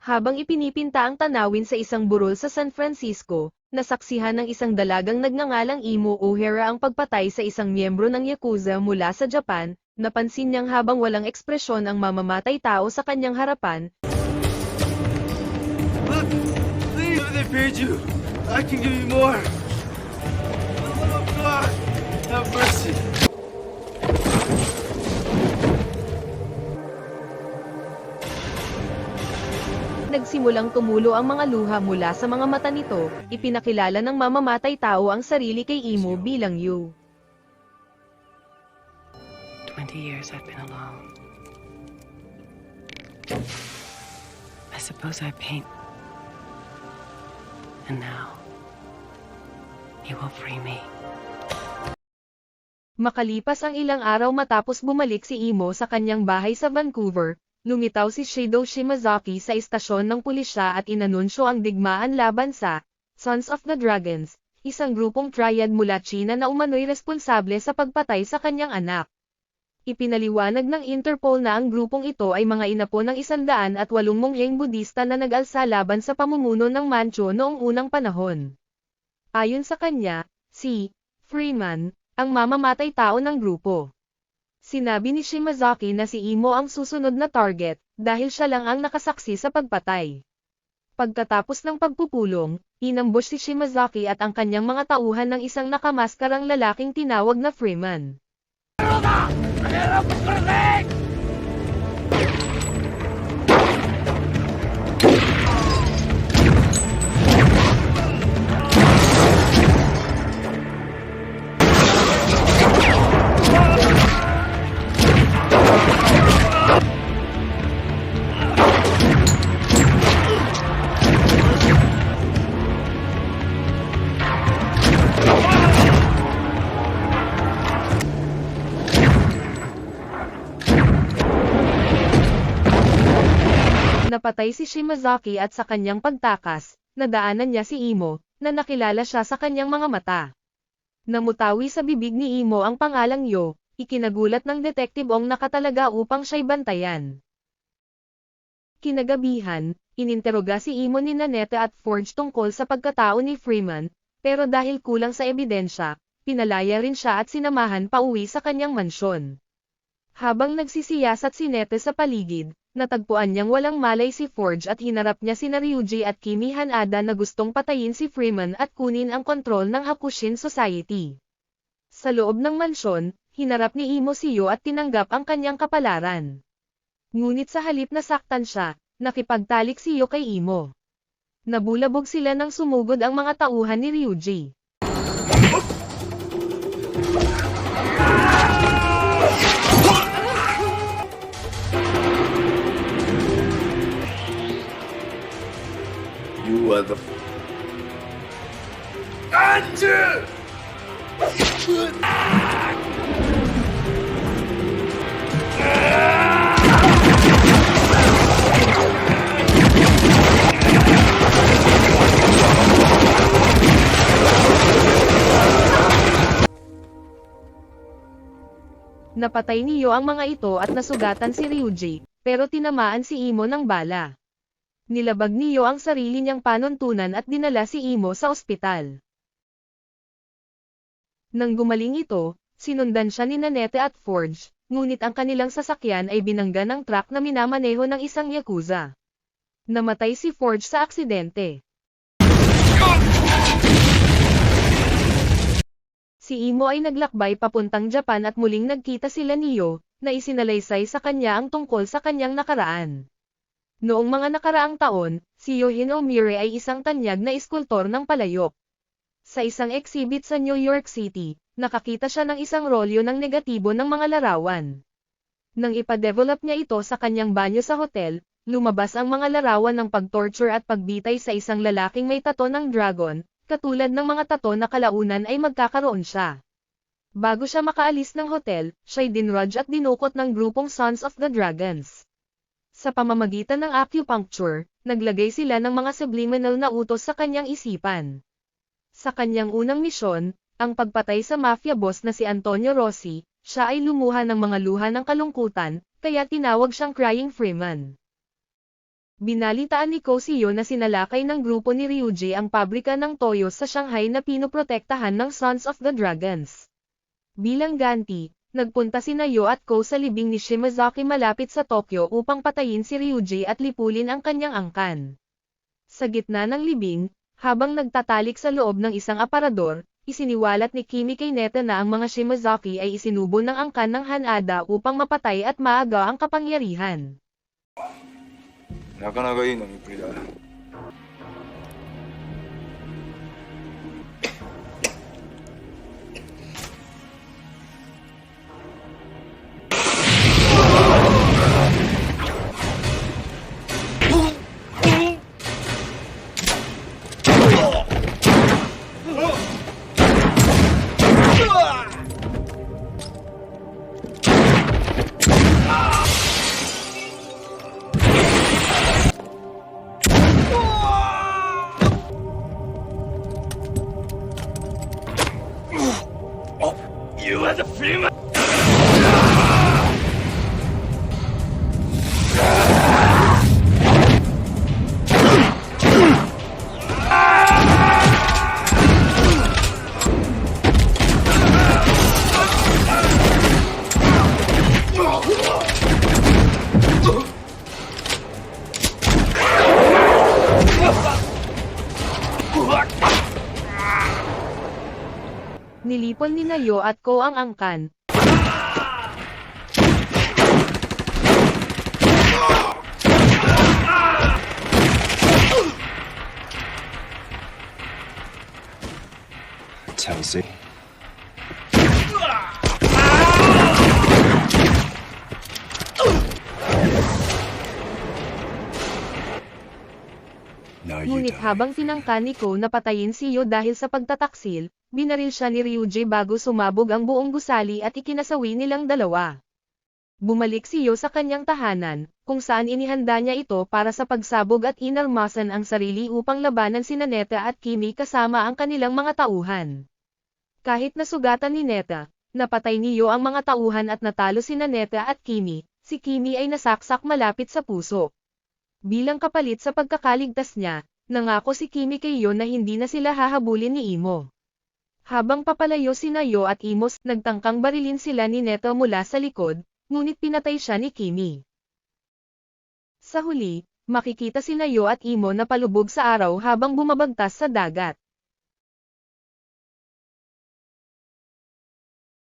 Habang ipinipinta ang tanawin sa isang burol sa San Francisco, nasaksihan ng isang dalagang nagngangalang Imo O'Hara ang pagpatay sa isang miyembro ng Yakuza mula sa Japan, napansin niyang habang walang ekspresyon ang mamamatay tao sa kanyang harapan, Look! Nagsimulang tumulo ang mga luha mula sa mga mata nito, ipinakilala ng mamamatay tao ang sarili kay Imo bilang Yu. 20 years I've been alone. I suppose I paint. And now, he will free me. Makalipas ang ilang araw matapos bumalik si Imo sa kanyang bahay sa Vancouver, lumitaw si Shido Shimazaki sa istasyon ng pulisya at inanunsyo ang digmaan laban sa Sons of the Dragons, isang grupong triad mula China na umano'y responsable sa pagpatay sa kanyang anak. Ipinaliwanag ng Interpol na ang grupong ito ay mga inapo ng isandaan at walong mongheng Budista na nag-alsa laban sa pamumuno ng Manchu noong unang panahon. Ayon sa kanya, si Freeman, ang mamamatay tao ng grupo. Sinabi ni Shimazaki na si Imo ang susunod na target, dahil siya lang ang nakasaksi sa pagpatay. Pagkatapos ng pagpupulong, inambush si Shimazaki at ang kanyang mga tauhan ng isang nakamaskarang lalaking tinawag na Freeman. Napatay si Shimazaki at sa kanyang pagtakas, nadaanan niya si Imo, na nakilala siya sa kanyang mga mata. Namutawi sa bibig ni Imo ang pangalang Yo, ikinagulat ng detective Ong nakatalaga upang siya'y bantayan. Kinagabihan, ininteroga si Imo ni Nanette at Forge tungkol sa pagkatao ni Freeman, pero dahil kulang sa ebidensya, pinalaya rin siya at sinamahan pauwi sa kanyang mansyon. Habang nagsisiyasat si Nete sa paligid, natagpuan niyang walang malay si Forge at hinarap niya si Ryuji at Kimi Hanada na gustong patayin si Freeman at kunin ang kontrol ng Hakushin Society. Sa loob ng mansyon, hinarap ni Imo si Yo at tinanggap ang kanyang kapalaran. Ngunit sa halip na saktan siya, nakipagtalik si Yo kay Imo. Nabulabog sila nang sumugod ang mga tauhan ni Ryuji. Are the... Andrew! Napatay niyo ang mga ito at nasugatan si Ryuji, pero tinamaan si Imo ng bala. Nilabag niyo ang sarili niyang panuntunan at dinala si Imo sa ospital. Nang gumaling ito, sinundan siya ni Nanette at Forge, ngunit ang kanilang sasakyan ay binangga ng truck na minamaneho ng isang Yakuza. Namatay si Forge sa aksidente. Si Imo ay naglakbay papuntang Japan at muling nagkita sila niyo, na isinalaysay sa kanya ang tungkol sa kanyang nakaraan. Noong mga nakaraang taon, si Yohin Omire ay isang tanyag na iskultor ng palayok. Sa isang exhibit sa New York City, nakakita siya ng isang rolyo ng negatibo ng mga larawan. Nang ipadevelop niya ito sa kanyang banyo sa hotel, lumabas ang mga larawan ng pagtorture at pagbitay sa isang lalaking may tato ng dragon, katulad ng mga tato na kalaunan ay magkakaroon siya. Bago siya makaalis ng hotel, siya'y dinrudge at dinukot ng grupong Sons of the Dragons. Sa pamamagitan ng acupuncture, naglagay sila ng mga subliminal na utos sa kanyang isipan. Sa kanyang unang misyon, ang pagpatay sa mafia boss na si Antonio Rossi, siya ay lumuha ng mga luha ng kalungkutan, kaya tinawag siyang Crying Freeman. Binalitaan ni Ko Siyo na sinalakay ng grupo ni Ryuji ang pabrika ng toyo sa Shanghai na pinoprotektahan ng Sons of the Dragons. Bilang ganti, nagpunta si Nayo at Ko sa libing ni Shimazaki malapit sa Tokyo upang patayin si Ryuji at lipulin ang kanyang angkan. Sa gitna ng libing, habang nagtatalik sa loob ng isang aparador, isiniwalat ni Kimi kay Neta na ang mga Shimazaki ay isinubo ng angkan ng Hanada upang mapatay at maaga ang kapangyarihan. なかなかいい飲みっぷりだ Nilipon ni Nayo at Ko ang angkan, Chelsea. You ngunit habang tinangka ni Ko na patayin si Yo dahil sa pagtataksil, binaril siya ni Ryuji bago sumabog ang buong gusali at ikinasawi nilang dalawa. Bumalik si Yo sa kanyang tahanan, kung saan inihanda niya ito para sa pagsabog at inalmasan ang sarili upang labanan si Neta at Kimi kasama ang kanilang mga tauhan. Kahit nasugatan ni Neta, napatay ni Yo ang mga tauhan at natalo si Neta at Kimi, si Kimi ay nasaksak malapit sa puso. Bilang kapalit sa pagkakaligtas niya, nangako si Kimi kay Yo na hindi na sila hahabulin ni Imo. Habang papalayo si Nayo at Imos, nagtangkang barilin sila ni Neto mula sa likod, ngunit pinatay siya ni Kimi. Sa huli, makikita si Nayo at Imo na palubog sa araw habang bumabagtas sa dagat.